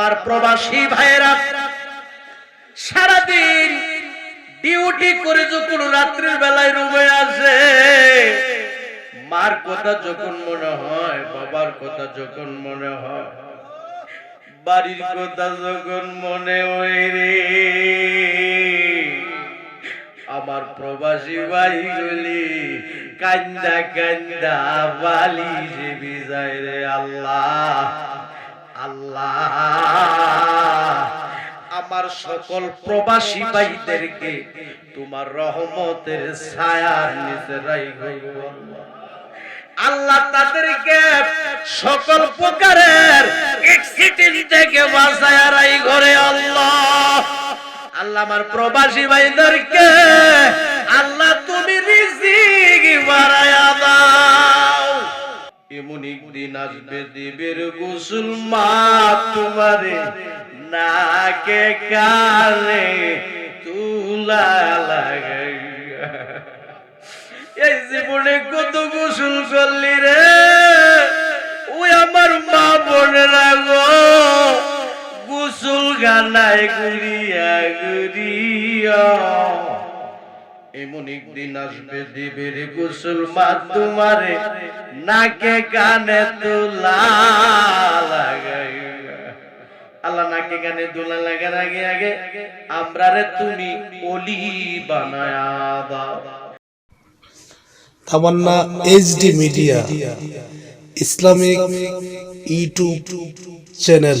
আমার প্রবাসী ভাইয়েরা, সারাদিন ডিউটি করে যখন রাত্রির বেলায় রুমে আসে, মার কথা যখন মনে হয়, বাবার কথা যখন মনে হয়, বাড়ির কথা যখন মনে হয় রে। আমার প্রবাসী ভাইগুলি কান্দা কান্দা, বালি যে বিজয় রে আল্লাহ। আল্লাহ। আমার সকল প্রবাসী ভাইদেরকে তোমার রহমতের ছায়ার নিচে রাখো আল্লাহ। তাদেরকে সকল প্রকারের থেকে বাঁচায় ঘরে আল্লাহ। আল্লাহ আমার প্রবাসী ভাইদেরকে, আল্লাহ তুমি রিজিক বাড়ায়া এমন একদিন আসবে দেবের গোসল মা তোমারে, নাকে কানে তুলা লাগাইয়া। এই জীবনে কত গোসল করলি রে? ওই আমার মা বোনেরা গো, গোসল গানায় গুড়িয়া গুড়িয়া এমন একদিন আসবে দেবের গোসল, মা তোমারে নাকে কানে তোলা লাগাইয়া আল্লাহ নাকে কানে দোলা লাগার আগে আগে আমরা রে তুমি বানায়া Tamanna HD media, Islamic YouTube channel.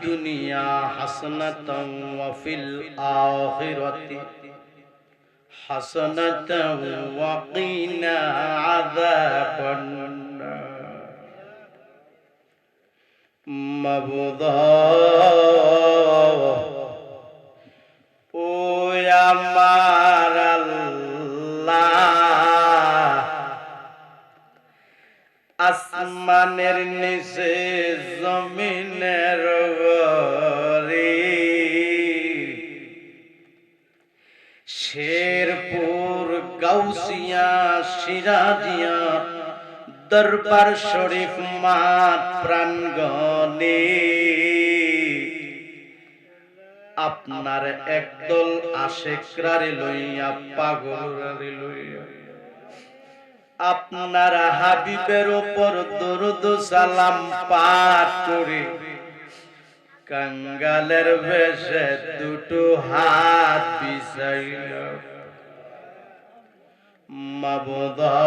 الدنيا حسنة وفي الآخرة حسنة وقنا عذاب النار مبضى ও আমার আসমানের নিচে জমিনের ঘরে শেরপুর, গাউসিয়া, সিরাজিয়া, দরবার শরীফ মাঠ প্রাঙ্গনে আপনার একদল আশেকরারে লইয়া পাগলরারে লইয়া আপনার হাবিবের ওপর দরুদ সালাম পাঠ করে। কাঙ্গালের বেশে দুটো হাত বিছাইল। মাবুদা।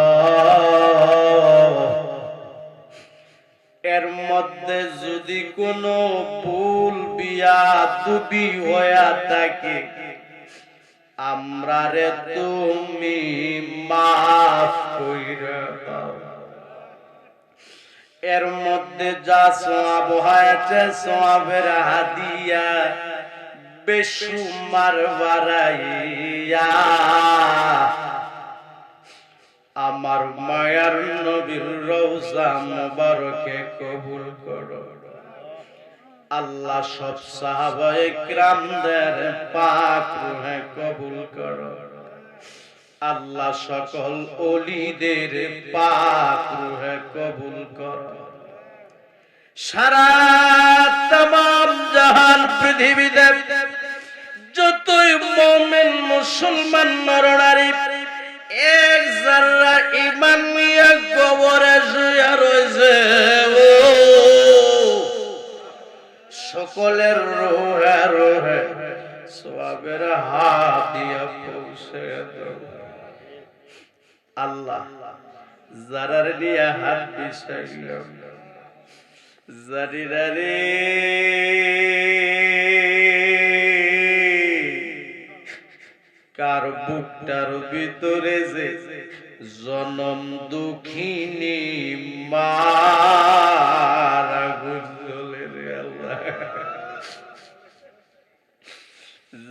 এর মধ্যে যদি কোনো ভুল বিয়া দুবি হইয়া থাকে আমরা রে তুমি মাফ এর মধ্যে যা সোয়াব হয়েছে, সোয়াবের হাদিয়া বেসুমার বাড়াইয়া আমার মায়ার নবীর রওজা মুবারকে কবুল করো। আল্লাহ সব সাহাবায়ে কিরামদের পাক রূহে কবুল করো। আল্লাহ সকল ওলিদের পাক রূহে কবুল করো। সারা তাম জাহান পৃথিবীতে যতই মোমেন, মুসলমান, নরনারী, এক জাররা ইমান নিয়ে কবরে সকলের রোহে রোহে সবের হাত দিয়া পৌঁছে আল্লাহ, যারার নিয়ে হাত বিষাইল জারিরা রে। কার বুকটার ভিতরে যে জনম দুঃখিনী মার আগুন জ্বলে রে আল্লাহ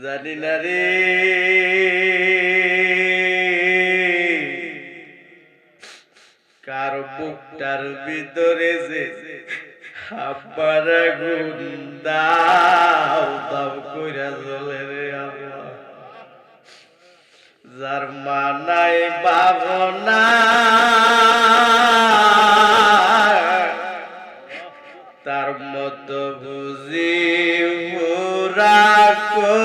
জানি না রে। কার বুকটার ভিতরে যে আব্বার আগুন দাও দাও কইরা জ্বলে রে যার মানাই ভাবনা তার মত বুঝি কোবার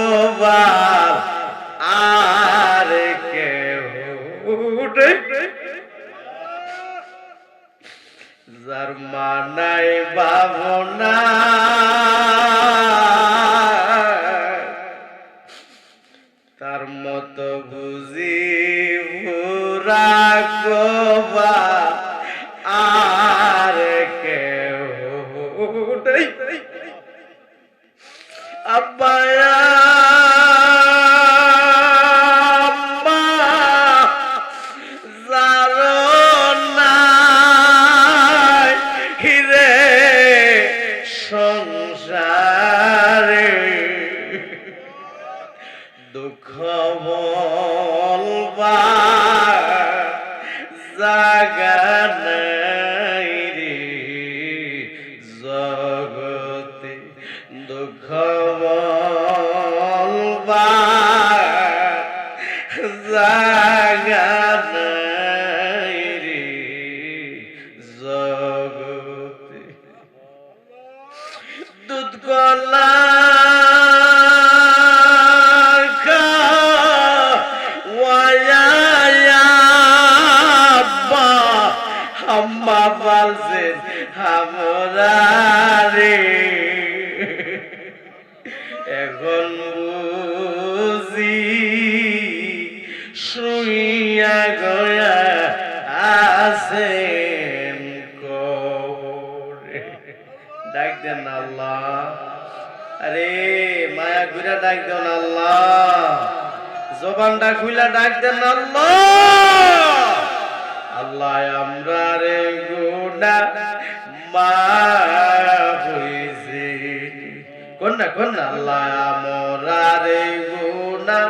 যার মানাই ভাবনা তার মতো বুঝি ভুরা জাগা গয়া কবরে ডাক দেন আল্লাহ। আরে, মায়া ঘুরা ডাক দেন আল্লাহ। জবানটা খুলা ডাক দেন আল্লাহ। আল্লাহ, আমরা রে গুনা মা হইছে। কোন না কোন আল্লাহ, আমরা রে গুনা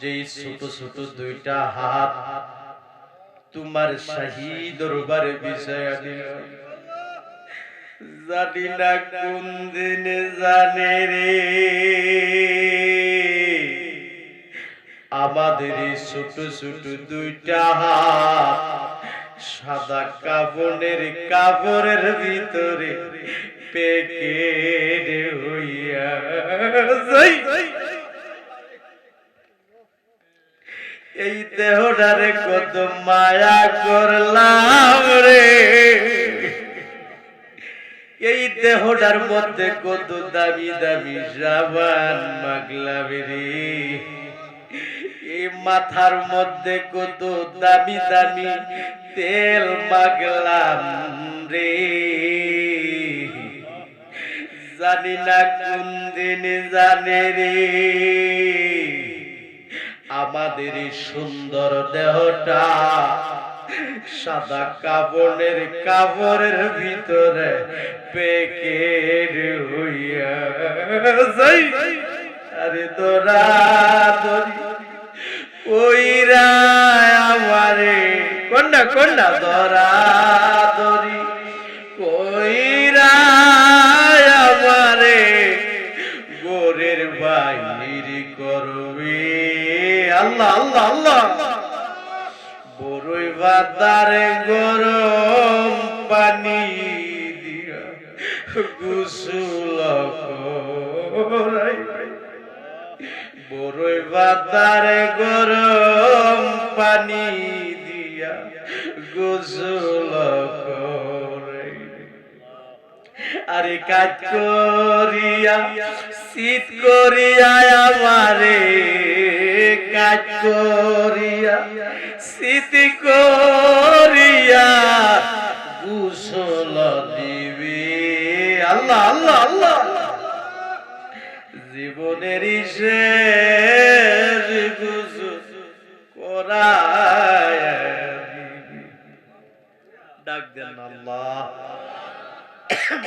যেই ছোট ছোট দুইটা হাত তোমার শাহী দরবারে বিষয় দিল। জানি না কোন দিনে জানে রে। আমাদের ছোট ছোট দুইটা হাত সাদা কাপড়ের কাপড়ের ভিতরে পেকেট হইয়া যাই এই দেহটারে কত মায়া করলাম রে। এই দেহটার মধ্যে কত দামি দামি সাবান মাগলাম রে। এই মাথার মধ্যে কত দামি দামি তেল মাগলাম রে। জানি না কোন দিন জানে রে। আমাদের সুন্দর দেহটা সাদা কাপড়ের কাপড়ের ভিতরে পেকের হইয়া আরে তোরা দরি কইরা আমারে, কন্যা কন্যা দরা দরি বাতারে গরম পানি দিয়া গুসুল বড়ই বাতারে গরম পানি দিয়া গোসল আরে কাজ করিয়া, শীত করিয়া আমারে কাজ করিয়া শীত করিয়া গুসল দিবি। আল্লাহ আল্লাহ আল্লাহ। জীবনের করায় ডাক দেন আল্লাহ।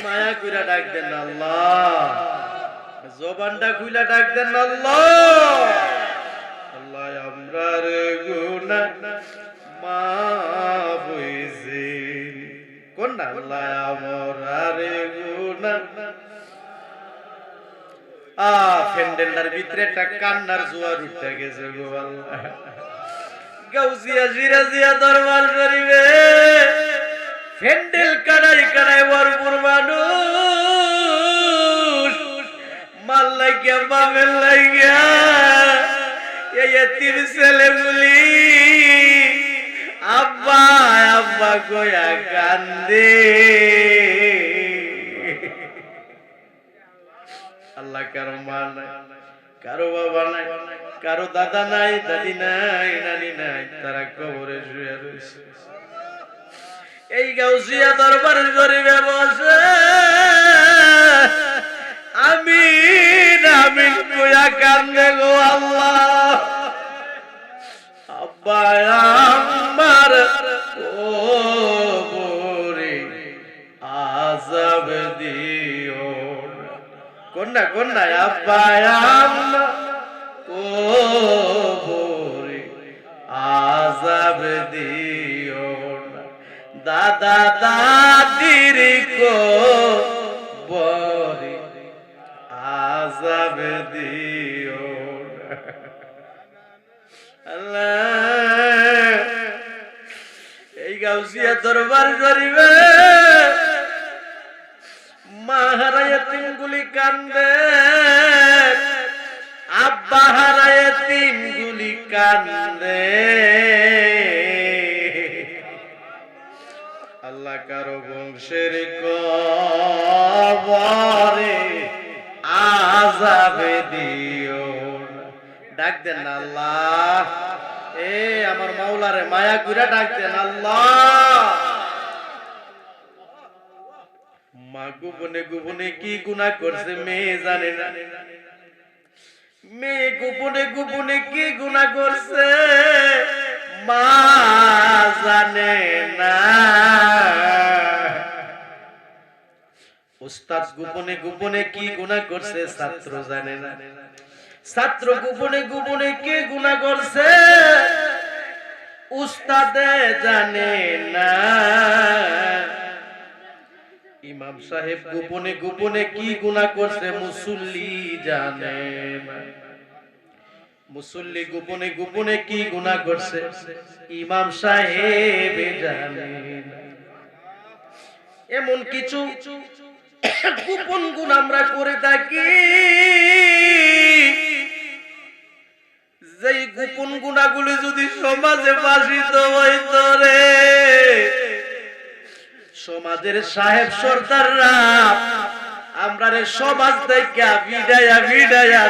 মায়া কইরা ডাক দেন আল্লাহ। জবানটা খুইলা ডাক দেন আল্লাহ। আল্লাহ আমরার গুনাহ আল্লাহ জোয়ার উঠে গেছে গো আল্লাহ। গাউসিয়া জিরাজিয়া দরবার শরীফে ফেন্ডেল কানাই লাগিয়া এই এতিম ছেলেগুলি গোয়া কান্দে আল্লাহ কারও মা নাই, কারও বাবা নাই, কারও দাদা নাই, দাদি নাই, নানি নাই, তারা কবরে শুয়ে রয়েছে। এই গাউসিয়া দরবার গরিবে বসে আমি আমি কোয়া কান্দে গো আল্লাহ। আব্বা আমার ও বরে আজাব দিও। কন্যা কন্যা আব্বা আমার ও বরে আজাব দিও দাদা দাদির দরবার করিবে। মাহারায় তিনগুলি কান্দে। আব্বা হারায় তিনগুলি কান্দে। আল্লাহ কারও বংশের কবরে আজাবে দিও ডাক দেন আল্লাহ। এ, আমার মাওলারে মায়া গুরা ডাক দেন আল্লাহ। মা গোপনে গোপনে কি গুনাহ করছে মেয়ে জানে না। মেয়ে গোপনে গোপনে কি গুনাহ করছে মা জানে না। উস্তাদ গোপনে গোপনে কি গুনাহ করছে ছাত্র জানে না। ছাত্র গোপনে গোপনে কি গুনাহ করছে? উস্তাদে জানে না। ইমাম সাহেব গোপনে গোপনে কি গুনাহ করছে? মুসল্লি জানে না। মুসল্লি গোপনে গোপনে কি গুনাহ করছে? ইমাম সাহেব জানে এমন কিছু গোপন গুণ আমরা করে থাকি। যেই গোপন গুণাগুলি যদি সমাজে হইত রে, সমাজের সাহেব সর্দাররা, আমরা রে সমাজ থেকে বিদায়া বিদায়া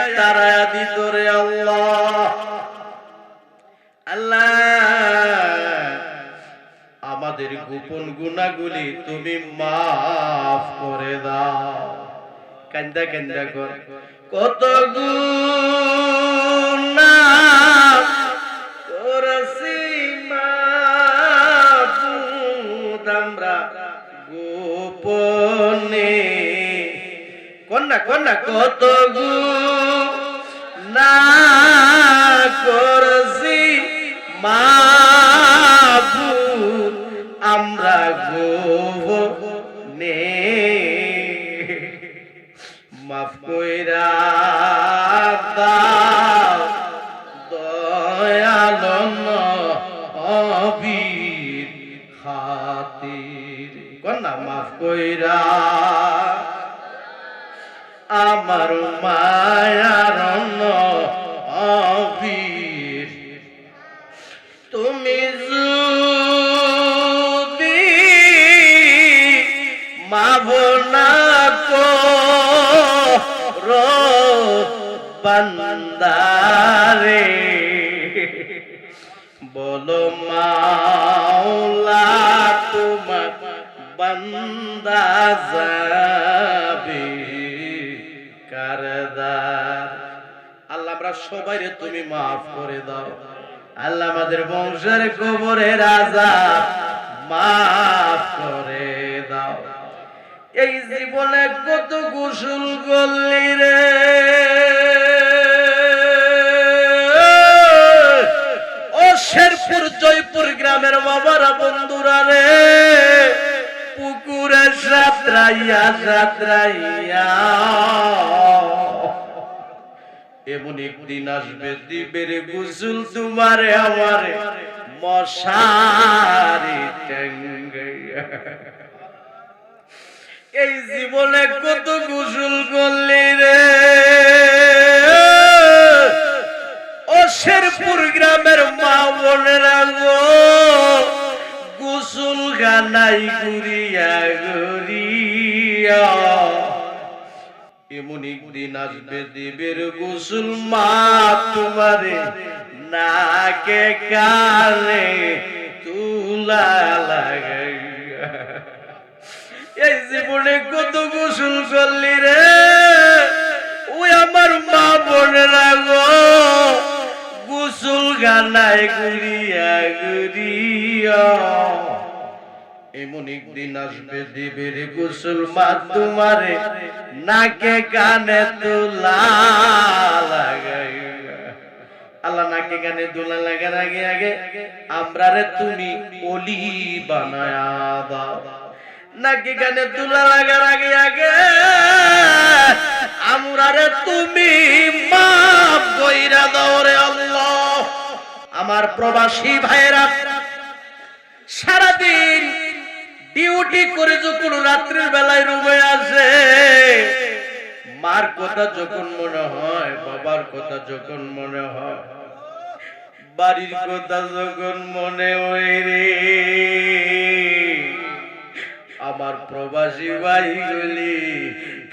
দিত রে আল্লাহ। আল্লাহ, আমাদের গোপন গুণাগুলি তুমি মাফ করে দাও। কান্দা কান্দা কর। কত গুণা কন্যা কন্যা, কত গুণা করছি মাবুদ আমরা গোপনে মাফ কইরা দাও, দয়াল নবীর খাতির। কন্যা, মাফ কইরা আমার মায়ার নবীর। তুমি করো বান্দারে বলো মাওলা তোমার বান্দা সবাইরে তুমি মাফ করে দাও। আল্লাহ আমাদের বংশের কবরে রাজা মাফ করে দাও। এই জীবনে কত গোসল করলি রে? ও শেরপুর, জয়পুর গ্রামের বাবারা, বন্ধুরা রে। পুকুরে সাঁতরাইয়া সাঁতরাইয়া এমন একদিন আসবে দিবের গুসুল তোমারে আমার মশারি এই জীবনে কত গোসল করলি রে? ও শেরপুর গ্রামের মা বোনেরা গো গোসল গানাই গুরিয়া গুরিয়া এমন একদিন আসবে দেবের গোসল, মা তোমারে নাকে কানে তুলা লাগাইয়া। এই জীবনে কত গোসল করলি রে? ওই আমার মা বোনেরা গো, গোসল গানায় গুড়িয়া গুড়িয়া এমন একদিন আসবে দেবের গোসল মা তোমারে নাকে কানে তোলা আল্লাহ নাকে কানে দোলা লাগার আগে আগে আমরা রে তুমি অলি বানায়া দাও। নাকি কানে তুলা লাগার আগে আগে আমরা রে তুমি মাফ কইরা দাও রে আল্লাহ। আমার প্রবাসী ভাইরা সারাদিন ডিউটি করে যখন রাত্রির বেলায় রুমে আসে, মার কথা যখন মনে হয়, বাবার কথা যখন মনে হয়, বাড়ির কথা যখন মনে হয় রে। আমার প্রবাসী ভাইগুলি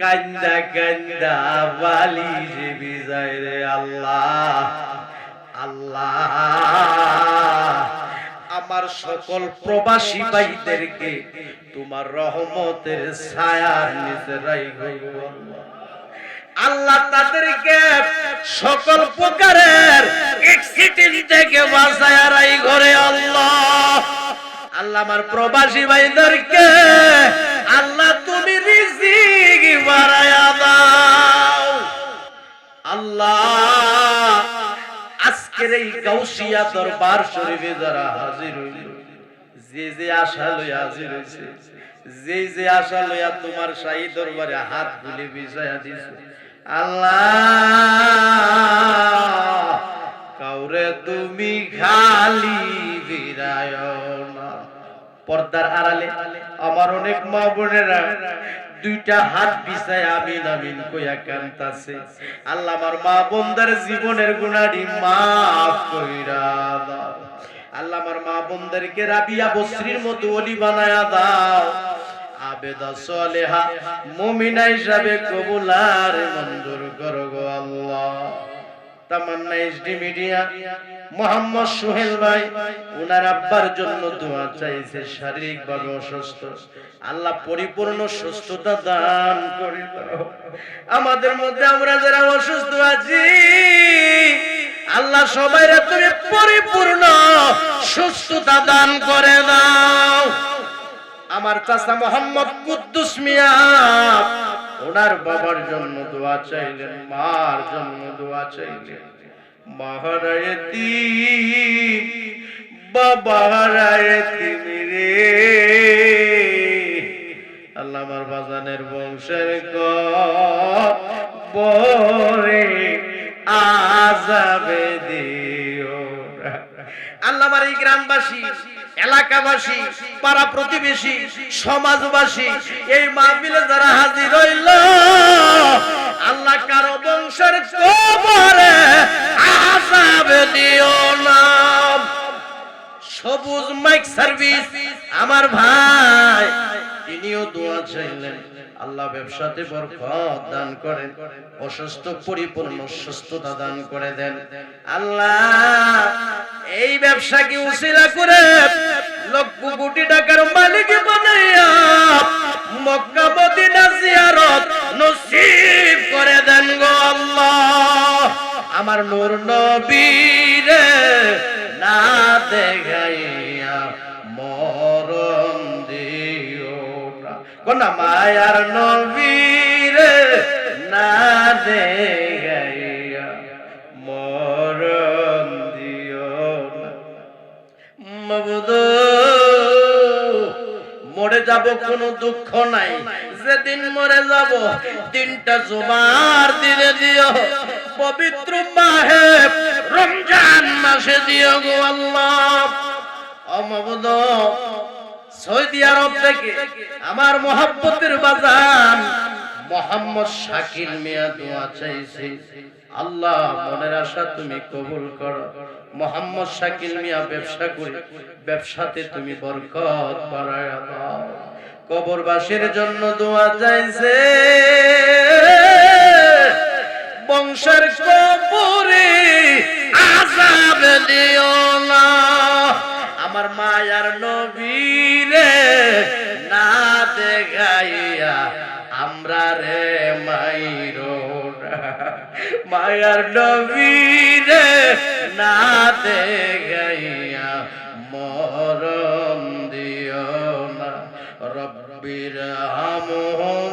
কান্দা কান্দা বালি যে বিজয় রে আল্লাহ আল্লাহ। আমার সকল প্রবাসী ভাইদেরকে তোমার রহমতের ছায়ার নিচে রাইগো আল্লাহ। তাদেরকে সকল প্রকারের অ্যাক্সিডেন্ট থেকে বাঁচায় রাই ঘরে আল্লাহ। আল্লাহ আমার প্রবাসী ভাইদেরকে আল্লাহ তুমি রিজিক বাড়ায়া দাও। আল্লাহ আজকের এই গাউসিয়া দরবার শরীফে যারা হাজির হইল, যে যে আশা লইয়া হাজির হইছে, যে যে আশা লইয়া তোমার শাহী দরবারে হাত গুলি বিছায়া দিছে, আল্লাহ, কাউরে তুমি খালি বিরায় পর্দার আড়ালে আমার অনেক মা বোনেরা দুইটা হাত বিছায় আমিন আমিন কইয়া কান্তাছে। আল্লাহ আমার মা বোনদের জীবনের গুণাডি মাফ কইরা দাও। আল্লাহ আমার মা বোনদেরকে রাবিয়া বসরির মতো অলি বানায়া দাও। আবেদা সলেহা মুমিনা হিসাবে কবুলার মঞ্জুর করো গো আল্লাহ। তামান্না মিডিয়া, মোহাম্মদ সোহেল ভাই ওনার আব্বার জন্য দোয়া চাইছে শারীরিক ভাবে অসুস্থ। আল্লাহ পরিপূর্ণ সুস্থতা দান করে আমাদের মধ্যে আমরা যারা অসুস্থ আছি, আল্লাহ সবাই তুমি পরিপূর্ণ সুস্থতা দান করে দাও। আমার চাচা মোহাম্মদ কুদ্দুস মিয়া ওনার বাবার জন্য দোয়া চাইলেন, মার জন্য দোয়া চাইলেন মহারায়তি বাবারায়তি রে আল্লাহ বাজানের বংশের বরে আজাবে দিও। আল্লাহ এই গ্রামবাসী এলাকাবাসী, পাড়া প্রতিবেশী, সমাজবাসী, এই মাহফিলে যারা হাজির হইল, আল্লাহ কারও বংশের কবরে আসাবে দিও না। সবুজ মাইক সার্ভিস আমার ভাই, তিনিও দোয়া চাইলেন, আল্লাহ ব্যবসাতে বরকত দান করেন, অসুস্থ, পরিপূর্ণ, সুস্থতা দান করে দেন। আল্লাহ, এই ব্যবসা ব্যবসাকে উসিলা করে লক্ষ কোটি টাকার মালিক বানাইয়া মক্কা মদিনা জিয়ারত নসিব করে দেন গো আল্লাহ। আমার নূর নবীরে না দেখাইয়া মরণ দিও কোন মায়ার নবীরে না দেখাইয়া যাব, কোনো দুঃখ নাই। যেদিন মরে যাব, তিনটা জুমার দিনে দিও। পবিত্র মাহে রমজান মাসে দিও গো আল্লাহ। অমাবুদ সৌদি আরব থেকে আমার মোহাব্বতের বাজান মোহাম্মদ শাকিল মিয়া দোয়া চাইছে। আল্লাহ, মনের আশা তুমি কবুল করো। মোহাম্মদ শাকিল মিয়া ব্যবসা করে, ব্যবসাতে তুমি বরকত বাড়ায় দাও। কবরবাসীর জন্য দোয়া চাইছে বংশের কবরে আজাব দিও না আমার মায়ার নবীরে না দেখাইয়া আমরা রে মাইরো। মায়ার নবীরে না দেখাইয়া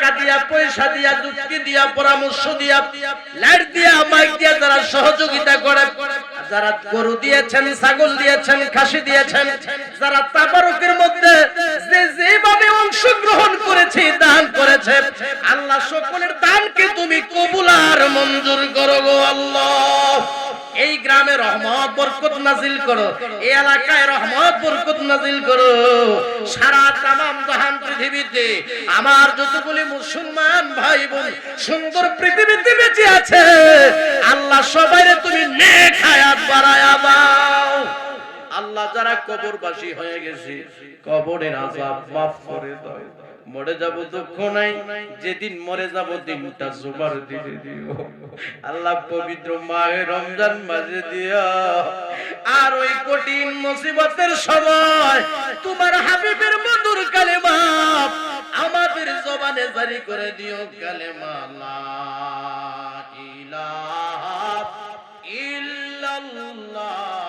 টাকা দিয়া, পয়সা দিয়া, যুক্তি দিয়া, পরামর্শ দিয়া, লাইট দিয়া, মাইক দিয়া যারা সহযোগিতা করে, যারা গরু দিয়েছেন, ছাগল দিয়েছেন, খাসি দিয়েছেন, যারা তাবারকের মধ্যে যে যেভাবে অংশগ্রহণ করেছে, দান করেছে, আল্লাহ সকলের দানকে তুমি কবুল আর মঞ্জুর করো গো আল্লাহ। এই গ্রামে রহমত, বরকত নাজিল করো। এই এলাকায় রহমত, বরকত নাজিল করো। সারা তামাম জাহান পৃথিবীতে আমার যতগুলি মুসলমান ভাই বোন সুন্দর পৃথিবীতে বেঁচে আছে, আল্লাহ সবাইরে তুমি নেক হায়াত বাড়ায়া দাও। আল্লাহ যারা কবরবাসী হয়ে গেছে, কবরের আজাব মাফ করে দাও। মরে যাব দুঃখ নাই, যেদিন মরে যাব দিনটা জুমার দিনে দিও। আল্লাহ পবিত্র মাহে রমজান মাঝে দিও। আর ওই কঠিন মুসিবতের সময় তোমার হাবিবের মধুর কালেমা আমাদের জবানে জারি করে দিও। কালেমা লা ইলাহা ইল্লাল্লাহু।